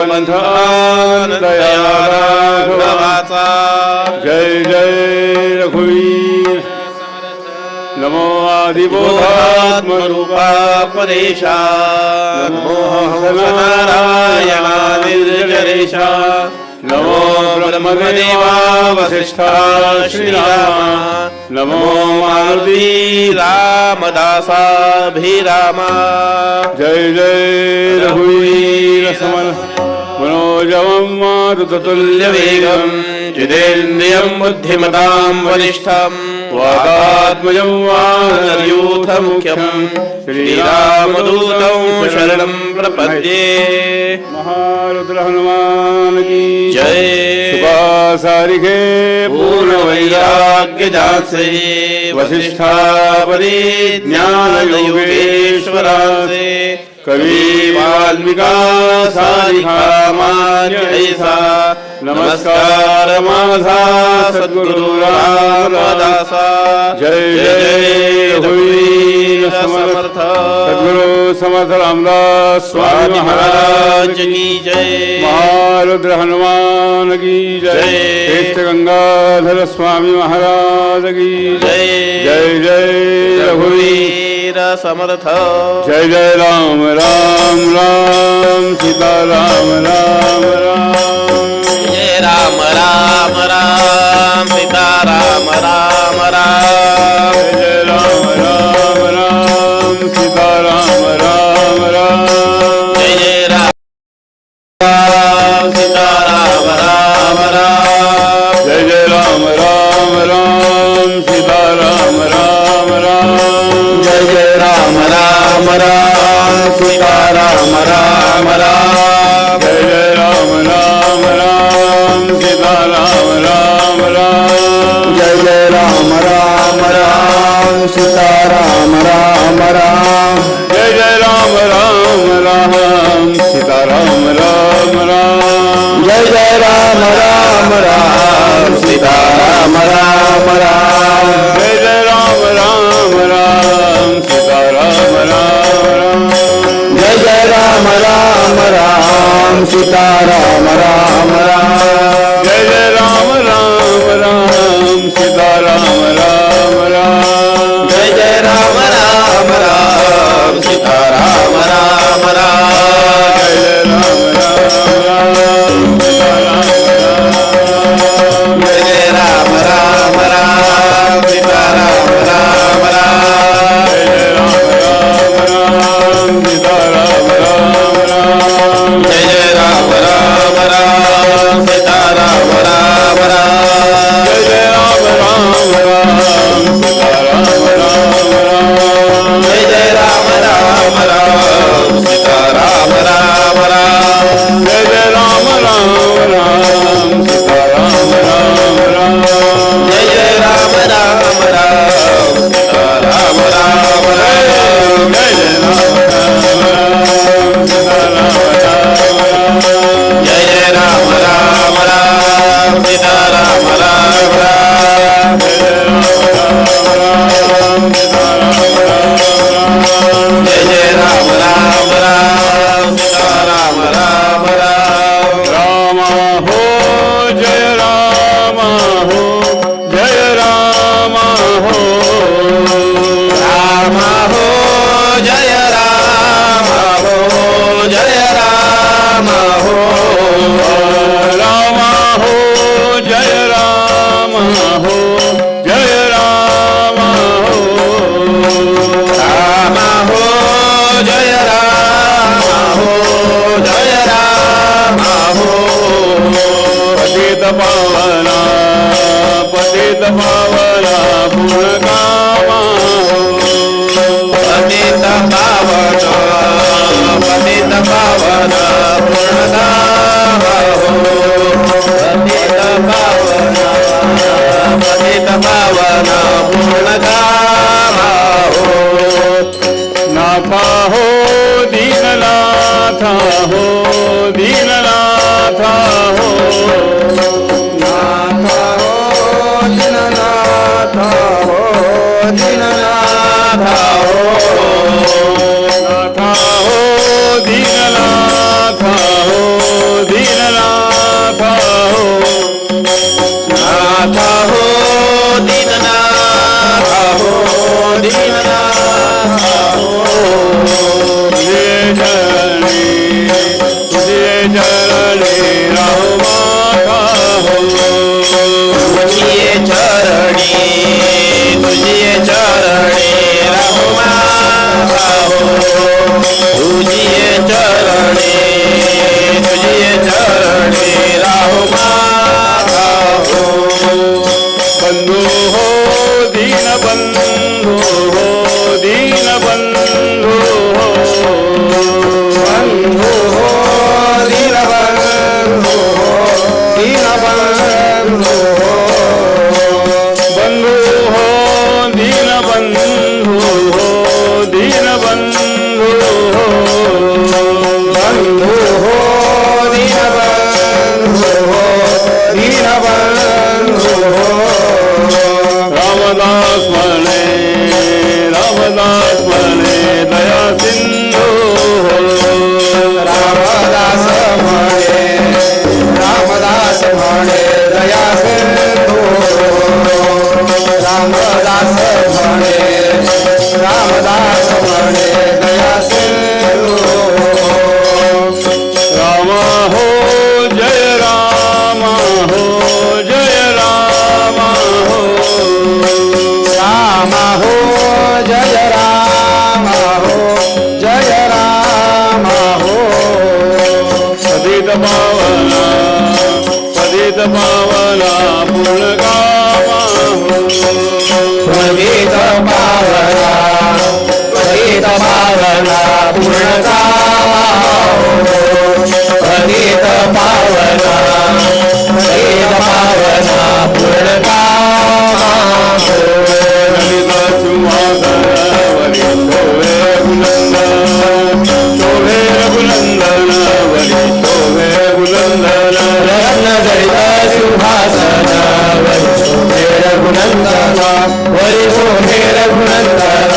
मंथन दयाराघवाचा जय जय रघुवीर। नमो आदिबोधात्मरूपा परेशा नमो नारायणा निर्जरेशा नमो ब्रह्मदेवा वसिष्ठा श्रीरामा। नमो मारुती रामदासाभिरामा जय जय रघुवीर समर्थ യോജവം മാരുതതുല്യവേഗം चिदेन्द्रियम् बुद्धिमताम् वरिष्ठम् वातात्मजम् वानर्यूथमुख्यम् श्रीरामदूतम् शरणम् प्रपद्ये। महारुद्रहनुमान् जय। सुपासारिखे पूर्णवैराग्यजासे वसिष्ठापदे ज्ञानयोगेश्वरासे कवि वाल्मिका सारिका मान्यैसा नमस्कार माझा सद्गुरु रामदासा। जय जय समर्थ। सद्गुरु समर्थ रामदास स्वामी महाराज की जय। महारुद्र हनुमान की जय। श्रेष्ठ गंगाधर स्वामी महाराज की जय। जय। जय रघुवीर समर्थ। जय जय राम राम राम सीता राम राम राम। राम राम राम सीताराम राम राम। जय राम राम। मावळा गुणगा Yeah. Nina मावला पावना पतित पावना मावला हो पतित पावना पतित पावना पूर्णकामा पतित पावना पतित रघुनंदन वरी शोभे रघुनंदन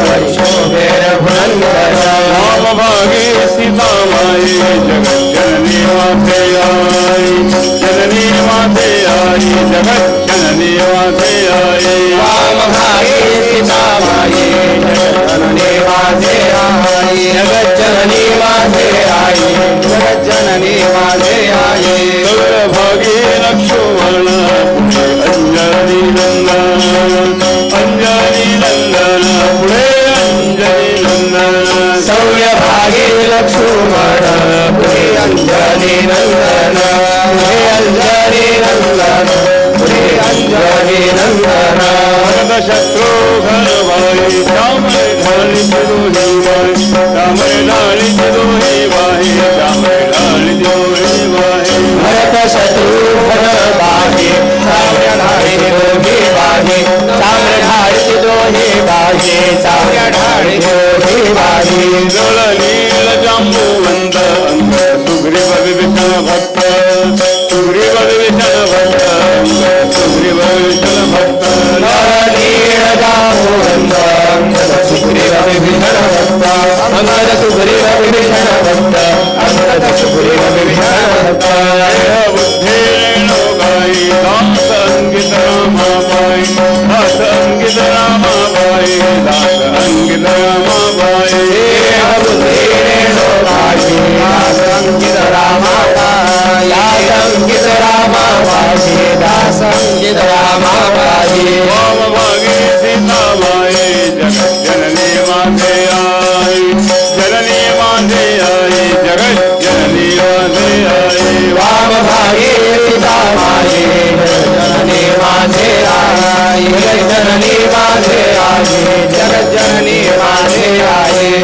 वरी शोभे रघुनंदन राम भागे सीता माई जगत जननी माते आई. जननी माते आई जगत जननी माते आई. वाम भागे सीता माये जननी माझे आई. जगज्जननी माझे आई शत्रू घर भाई श्याम ढाली दोही बाई. श्याम ढाली दोही बाई श्याम ढाली दोही बाई भरत दोघे बाहे चाम्र ढाळे दोहे बाहे चाम्र ढाळे दोहे नील जांबुवंत रामाबाई दास अंकित रामाबाई दास अंकित रामाबाई संकित रामाबाई संकित रामाबाई रामाबाई वाम भागे सीताबाई जगत जननी माते आई जननी माते आई जगत जननी माते आई राम भागे पिता माये जननी माझे आई जननी माझे आई जगत जननी माझे आई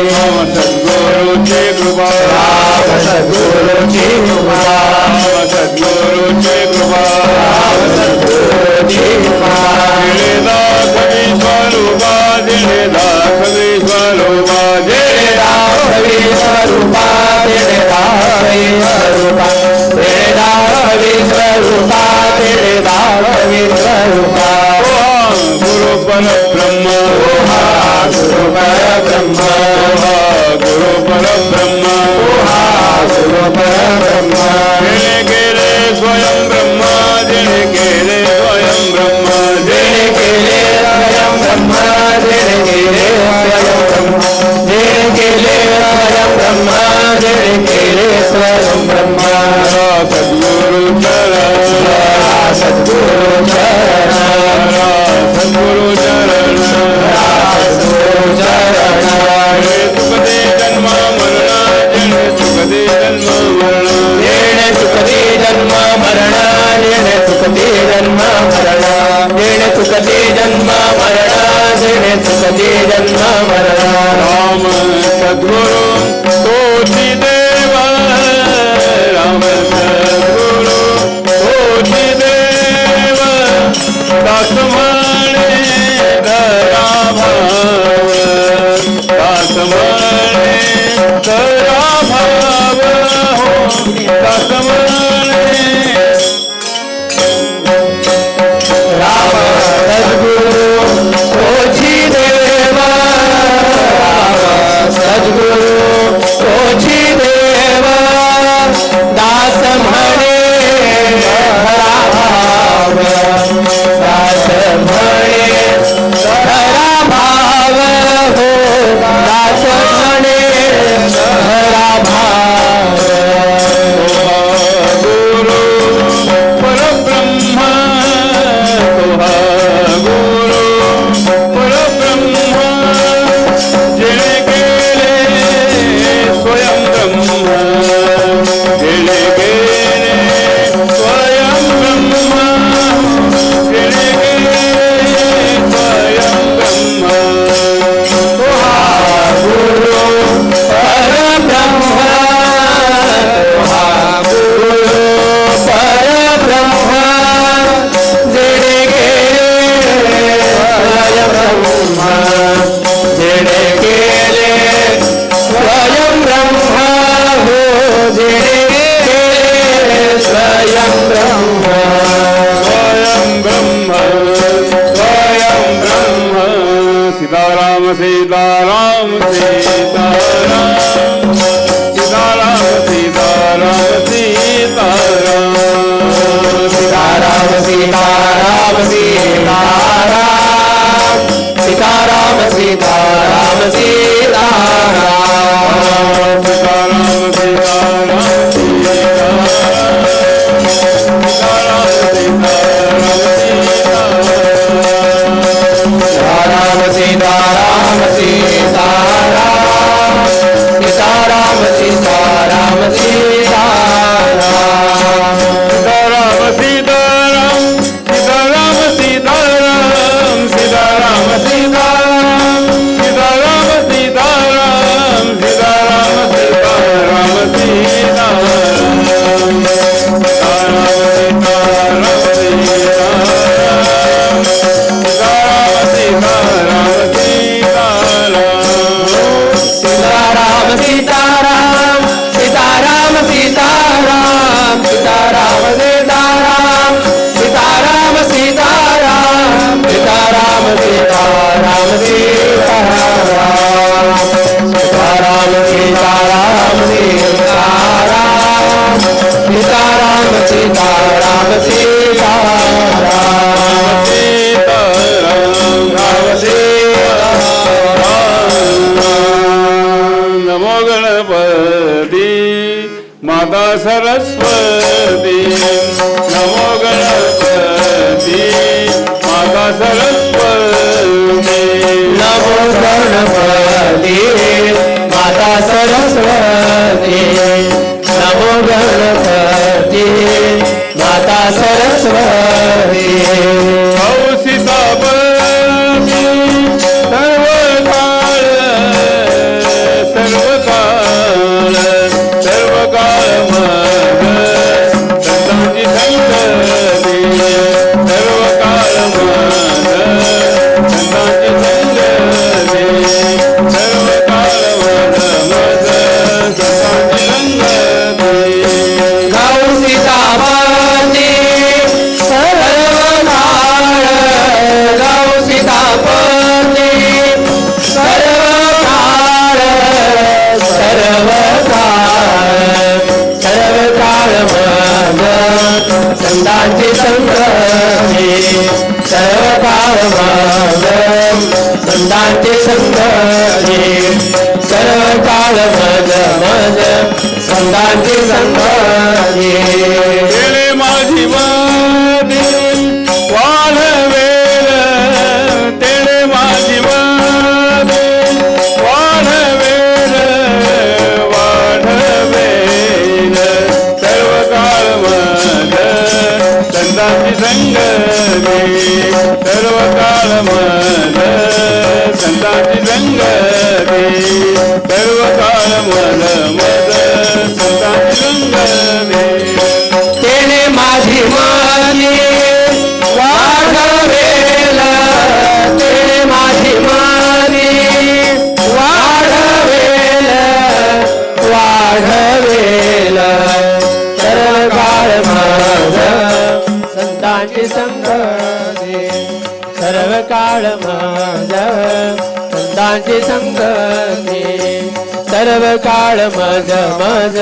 काळ मज मज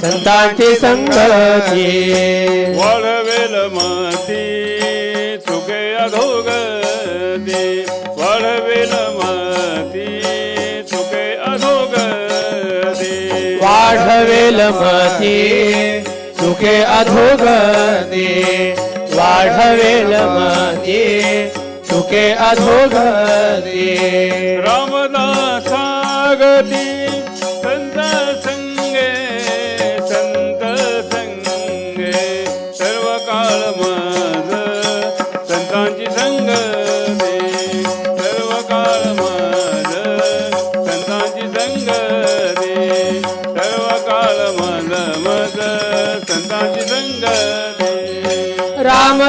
संतांची संगती वाढवेल माती चुके अधोगती. वाढवेल माती चुके अधोगती. वाढवेल मती सुखे अधोगती. वाढवेल मती सुखे अधोगती. रामदासागती संत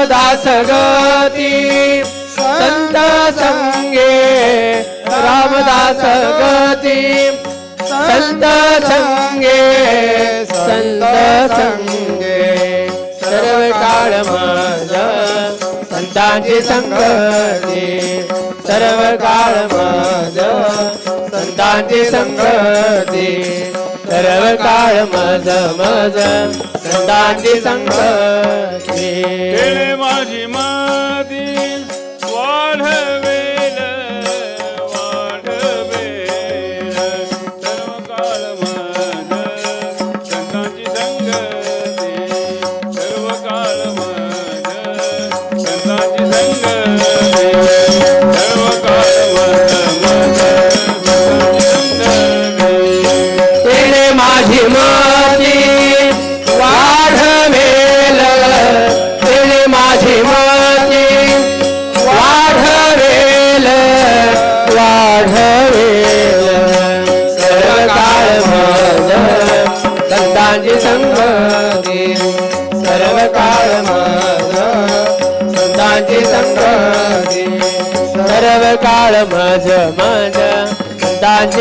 रामदास गती संत संगे रामदास गती संत संगे संत संगे सर्व काळ मज संतांची संगती सर्व काळ मज संतांची संगती सर्व काळ मज मज. संतांची संघ माझी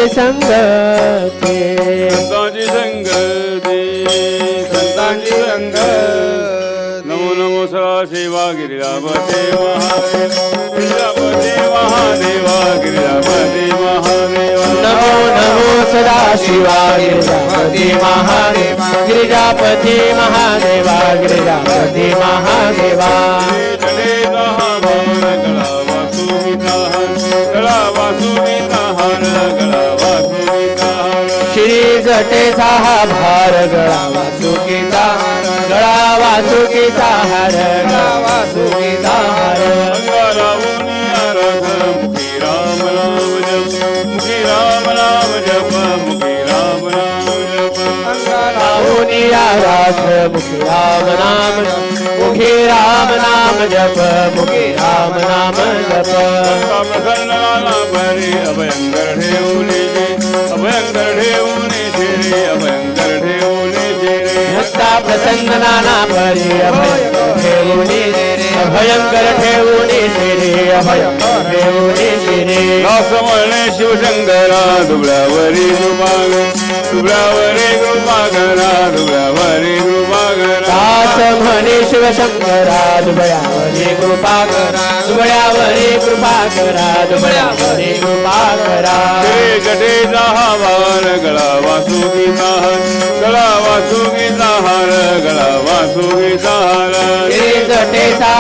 संतांची संगती. संतांची संगती संतांची संगती. नमो नमो सदा शिवा गिरिरापते महादेव गिरिरापते महादेवा गिरिरापते महादेवा. नमो नमो सदा शिवा गिरिजापती महादेव गिरिजापती महादेवा गिरिजापती महादेवा. श्री हा भार गळा वासुकीचा गळा वासुकीचा हार गळा वासुकीचा हार. मुखी राम नाम जप मुखी राम नाम जप. मुखी राम नाम जप राहुनी आराध मुखी राम नाम मुखी राम नाम जप मुखी राम नाम जप. अभयंकर ठेवले प्रसन्न नाना परी अभय. ठेवून अभयंकर ठेवून श्री अभयंकर ठेवूनी श्री दास म्हणणे शिवशंकरा दुबळ्यावरी कृपाग दुबळ्यावरी कृपागरा दुबळ्यावरी कृपागरा दास म्हणे शिवशंकरा दुबळ्यावरी कृपा करा दुबळ्यावरी कृपा करा दुबळ्यावरी कृपा करा श्री जटेचा हा वार गळा वासुकीचा हार. गळा वासुकीचा हार गळा वासुकीचा हार. श्री जटेचा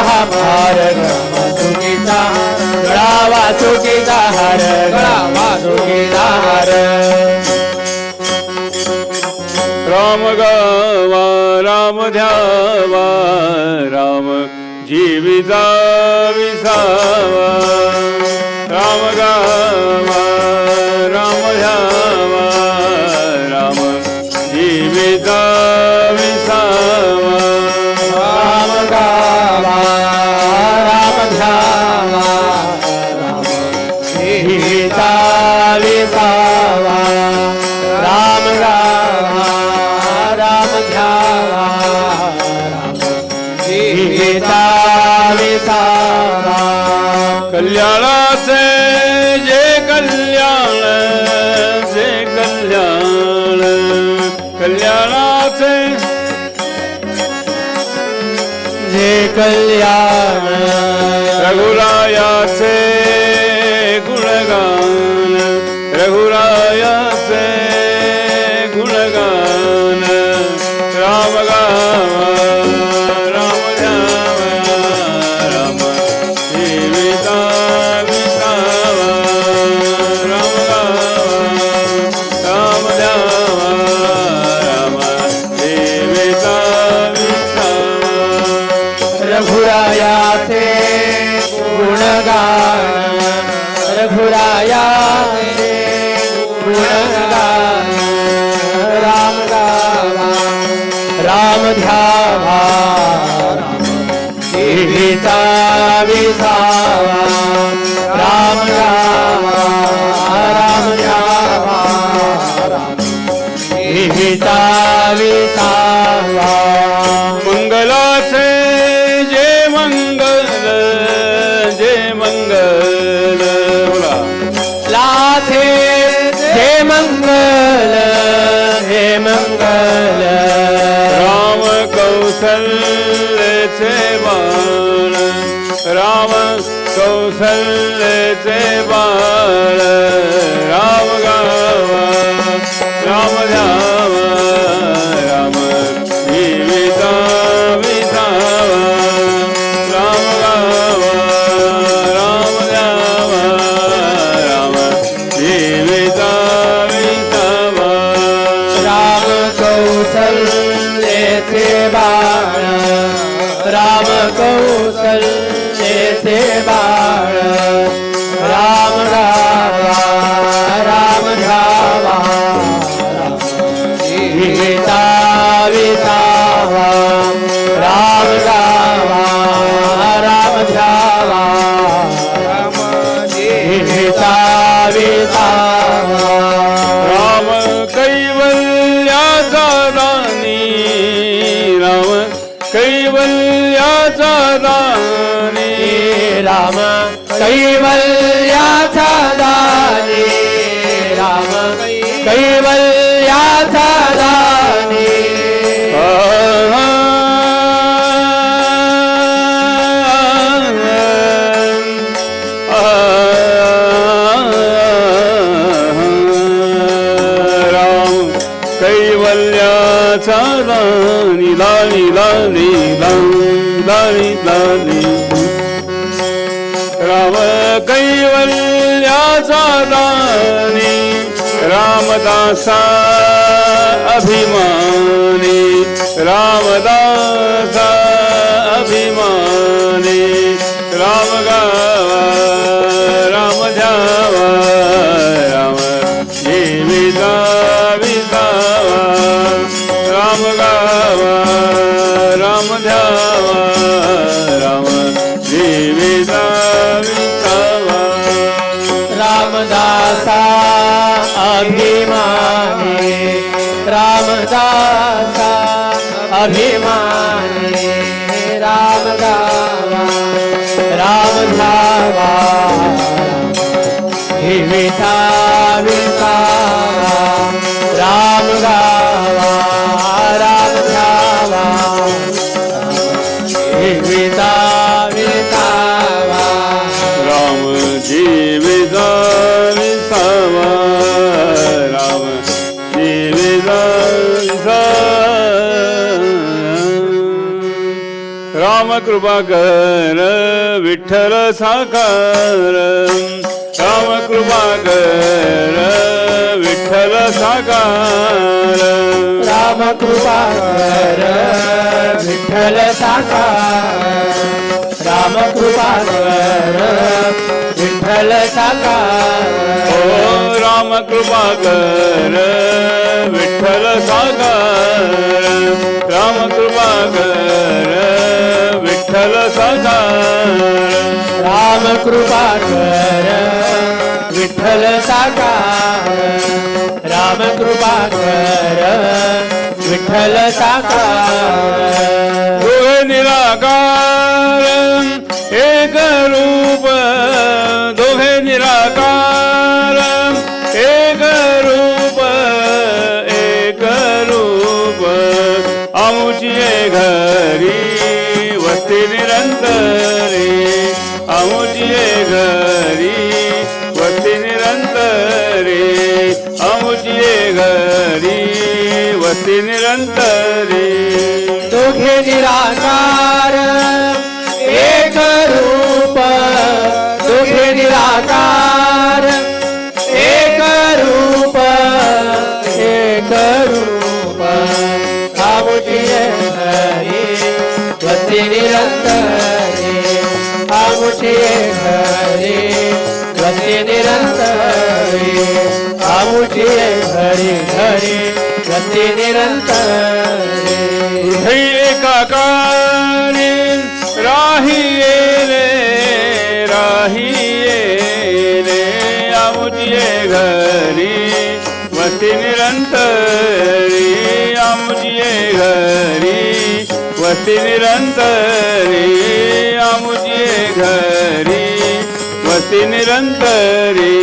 गळा वासुकीचा हार गळा वासुकीचा हार गळा वासुकीचा हार. राम गावा राम ध्यावा राम जीविता विसावा. राम गावा कौशल्यचे बाळ राम कौशल बाळ राम गावा राम कैवल्याचा दानी राम कैवल्याचा राम कैवल्याचा राणी लाणी लाणी लाणी लाणी रामदासा अभिमानी रामदासा अभिमानी रामगा धावा जीविता विसावा राम गावा राम राम. जीविता राम कृपा कर विठ्ठल साकार राम कृपा कर विठ्ठल साकार राम कृपा कर विठ्ठल साकार राम कृपा कर विठ्ठल साकार ओ राम कृपा कर विठ्ठल साकार राम कृपा कर राम कृपा कर विठ्ठल साकार. राम कृपा कर विठ्ठल साकार. निरंतरी। दोघे निराकार एक रूप। दोघे निराकार एक रूप। एक रूप। आमुची हरी वस्ती निरंतरी। आमुची हरी वस्ती निरंतरी। आमुची हरी हरी। वस्ती निरंतरी एकाकारे राहिये रे राहिये रे आमुचे घरी वस्ती निरंतरी आमुचे घरी वस्ती निरंतरी आमुचे घरी वस्ती निरंतरी।